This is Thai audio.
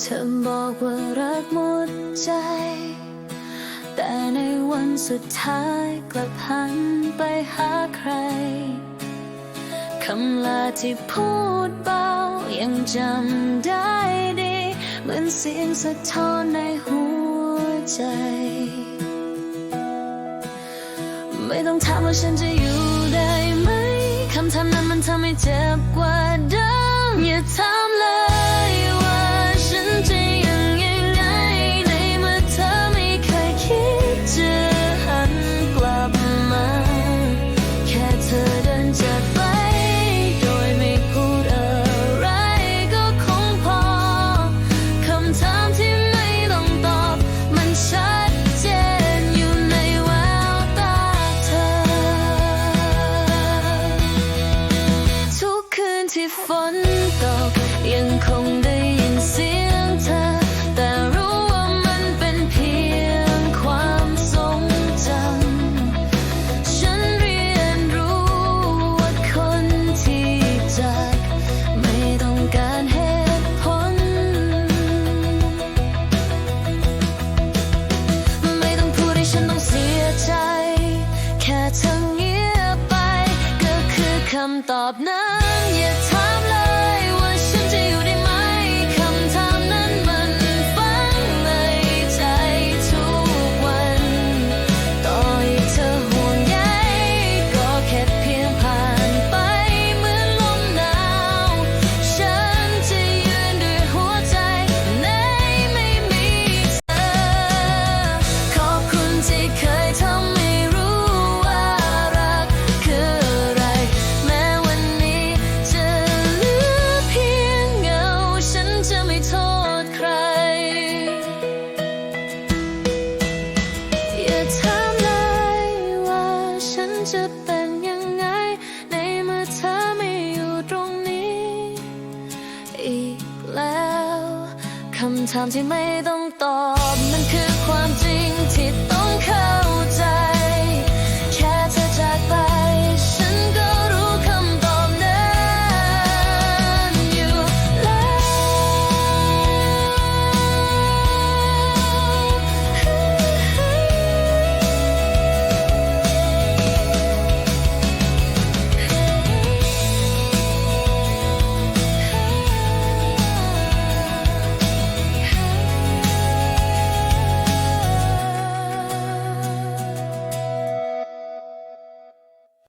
เธอบอกว่ารักหมดใจ แต่ในวันสุดท้ายกลับหันไปหาใคร คำลาที่พูดเบายังจำได้ดี เหมือนเสียงสะท้อนในหัวใจ ไม่ต้องถามว่าฉันจะอยู่ได้ไหม คำถามนั้นมันทำให้เจ็บกว่าเดิมอย่าถาม ที่ฝนตกยังคงได้ยินเสียงเธอ แต่รู้ว่ามันเป็นเพียงความทรงจำฉันเรียนรู้ว่าคนที่จากไม่ต้องการเหตุผล ไม่ต้องพูดให้ฉันต้องเสียใจ แค่เธอเงียบไป ก็คือคำตอบนั้น จะเป็นยังไง ในเมื่อเธอไม่อยู่ตรงนี้ อีกแล้ว คำถามที่ไม่ต้องตอบมันคือความจริง